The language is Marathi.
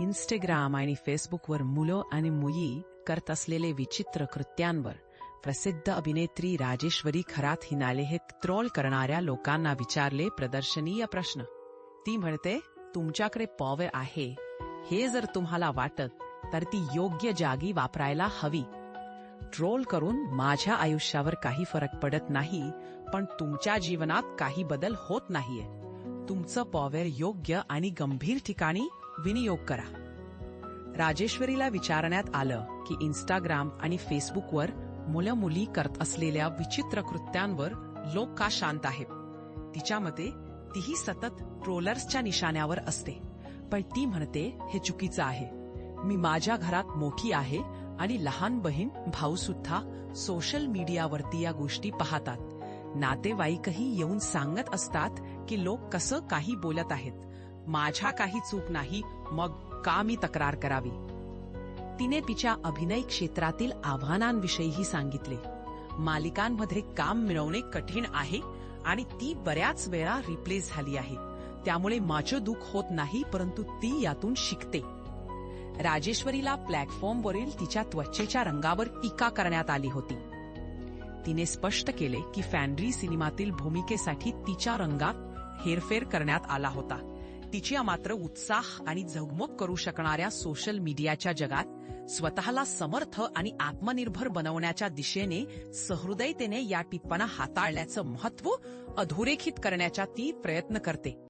इंस्टाग्राम आणि फेसबुकवर मुलं आणि मुली करत असलेले विचित्र कृत्यांवर प्रसिद्ध अभिनेत्री राजेश्वरी खरात हिनाले हे ट्रोल करणाऱ्या लोकांना विचारले प्रदर्शनीय प्रश्न. ती म्हणते तुमच्याकडे पॉवर आहे. हे जर तुम्हाला वाटत तर ती योग्य जागी वापरायला हवी. ट्रोल करून माझ्या आयुष्यावर काही फरक पडत नाही पण तुमच्या जीवनात काही बदल होत नाहीये. तुमचं पॉवर योग्य आणि गंभीर ठिकाणी विनियोग करा. राजेश्वरीला विचारण्यात आलं की इंस्टाग्राम आणि फेसबुकवर मुलं मुली करत असलेल्या विचित्र कृत्यांवर लोक का शांत आहेत? तिच्या मते तीही सतत ट्रोलर्सच्या निशाण्यावर असते. पण ती म्हणते हे चुकीचं आहे. मी माझ्या घरात मोठी आहे आणि लहान बहीण भाऊ सुद्धा सोशल मीडियावरती या गोष्टी पाहतात. नातेवाईकही येऊन सांगत असतात की लोक कसं काही बोलत आहेत. माझ्या काही चूक नाही मग का मी तक्रार करावी? तिने तिच्या अभिनय क्षेत्रातील आव्हानांविषयीही सांगितले. मालिकांमध्ये काम मिळवणे कठीण आहे आणि ती बऱ्याच वेळा रिप्लेस झाली आहे. त्यामुळे माझं दुःख होत नाही परंतु ती यातून शिकते. राजेश्वरीला प्लॅटफॉर्मवरील तिच्या त्वचेच्या रंगावर टीका करण्यात आली होती. तिने स्पष्ट केले की फॅन्ड्री सिनेमातील भूमिकेसाठी तिच्या रंगात हेरफेर करण्यात आला होता. तिच्या मात्र उत्साह आणि झगमग करू शकणाऱ्या सोशल मीडियाच्या जगात स्वतःला समर्थ आणि आत्मनिर्भर बनवण्याच्या दिशेने सहृदयतेने या टिप्पणा हाताळल्याचं महत्त्व अधोरेखित करण्याचा ती प्रयत्न करते.